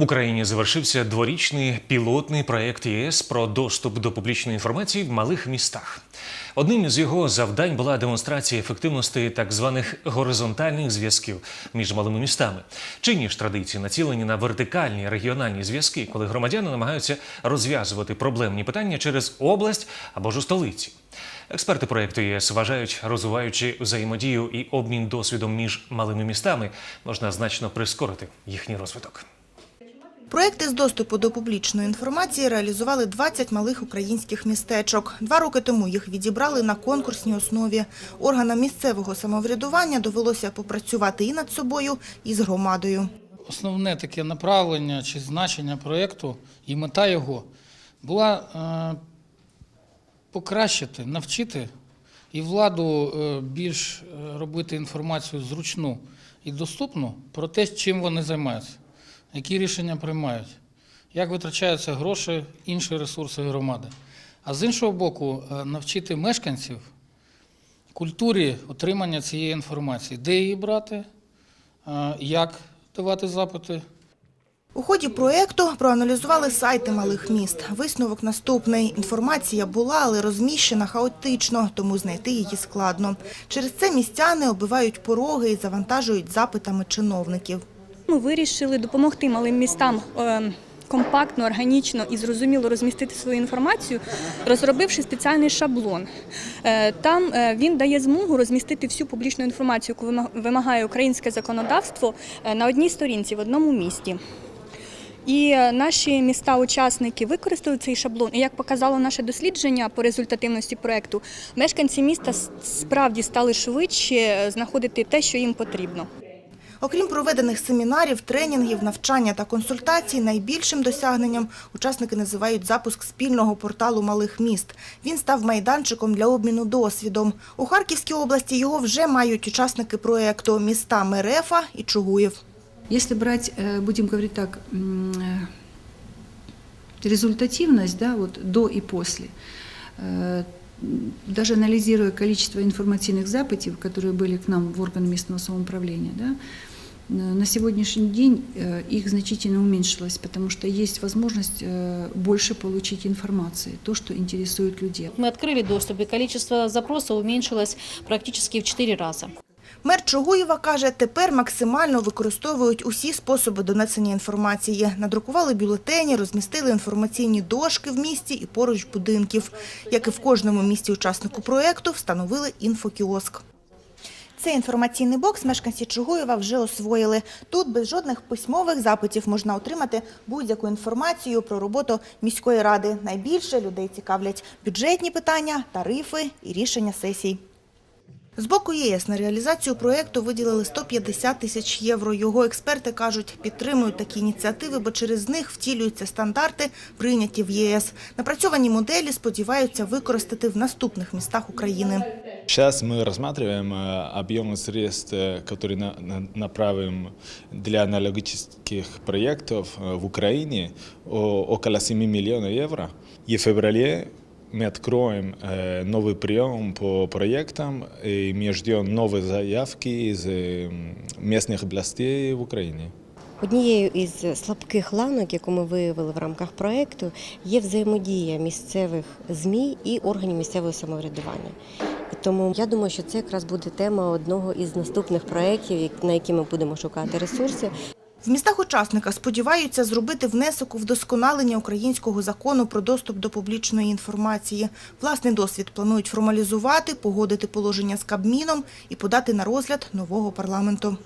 В Україні завершився дворічний пілотний проєкт ЄС про доступ до публічної інформації в малих містах. Одним із його завдань була демонстрація ефективності так званих горизонтальних зв'язків між малими містами. Чинні ж традиції націлені на вертикальні регіональні зв'язки, коли громадяни намагаються розв'язувати проблемні питання через область або ж у столиці. Експерти проєкту ЄС вважають, розвиваючи взаємодію і обмін досвідом між малими містами, можна значно прискорити їхній розвиток. Проекти з доступу до публічної інформації реалізували 20 малих українських містечок. Два роки тому їх відібрали на конкурсній основі. Органам місцевого самоврядування довелося попрацювати і над собою, і з громадою. Основне таке направлення чи значення проєкту і мета його була е, покращити, навчити і владу е, більш е, робити інформацію зручну і доступну про те, чим вони займаються, які рішення приймають, як витрачаються гроші, інші ресурси громади. А з іншого боку, е, навчити мешканців культурі отримання цієї інформації, де її брати, е, як давати запити. У ході проекту проаналізували сайти малих міст. Висновок наступний. Інформація була, але розміщена хаотично, тому знайти її складно. Через це містяни оббивають пороги і завантажують запитами чиновників. Ми вирішили допомогти малим містам е, компактно, органічно і зрозуміло розмістити свою інформацію, розробивши спеціальний шаблон. Е, Там е, він дає змогу розмістити всю публічну інформацію, яку вимагає українське законодавство на одній сторінці в одному місті. І наші міста-учасники використали цей шаблон. І як показало наше дослідження по результативності проекту, мешканці міста справді стали швидше знаходити те, що їм потрібно. Окрім проведених семінарів, тренінгів, навчання та консультацій, найбільшим досягненням учасники називають запуск спільного порталу малих міст. Він став майданчиком для обміну досвідом. У Харківській області його вже мають учасники проєкту міста Мерефа і Чугуєв. Если брать, э, будем говорить так, м, э, результативность, да, вот до и после, э, м, даже анализируя количество информативных запытов, которые были к нам в органы местного самоуправления, да, э, на сегодняшний день э, их значительно уменьшилось, потому что есть возможность э, больше получить информации, то, что интересует людей. Мы открыли доступ, и количество запросов уменьшилось практически в 4 раза. Мер Чугуєва каже, тепер максимально використовують усі способи донесення інформації. Надрукували бюлетені, розмістили інформаційні дошки в місті і поруч будинків. Як і в кожному місті учаснику проєкту, встановили інфокіоск. Цей інформаційний бокс мешканці Чугуєва вже освоїли. Тут без жодних письмових запитів можна отримати будь-яку інформацію про роботу міської ради. Найбільше людей цікавлять бюджетні питання, тарифи і рішення сесій. З боку ЄС на реалізацію проєкту виділили 150 тисяч євро. Його експерти кажуть, підтримують такі ініціативи, бо через них втілюються стандарти, прийняті в єС. Напрацьовані моделі сподіваються використати в наступних містах України. Сейчас мы рассматриваем э, объемы средств, э, которые на- на- направим для аналогических проектов э, в Украине, о- около 7 миллионов евро. И в феврале мы откроем э, новый прием по проектам, и мы ждем новые заявки из э, местных областей в Украине. Однією із слабких ланок, яку ми виявили в рамках проєкту, є взаємодія місцевих ЗМІ і органів місцевого самоврядування. Тому я думаю, що це якраз буде тема одного із наступних проєктів, на які ми будемо шукати ресурси. В містах-учасниках сподіваються зробити внесок у вдосконалення українського закону про доступ до публічної інформації. Власний досвід планують формалізувати, погодити положення з Кабміном і подати на розгляд нового парламенту.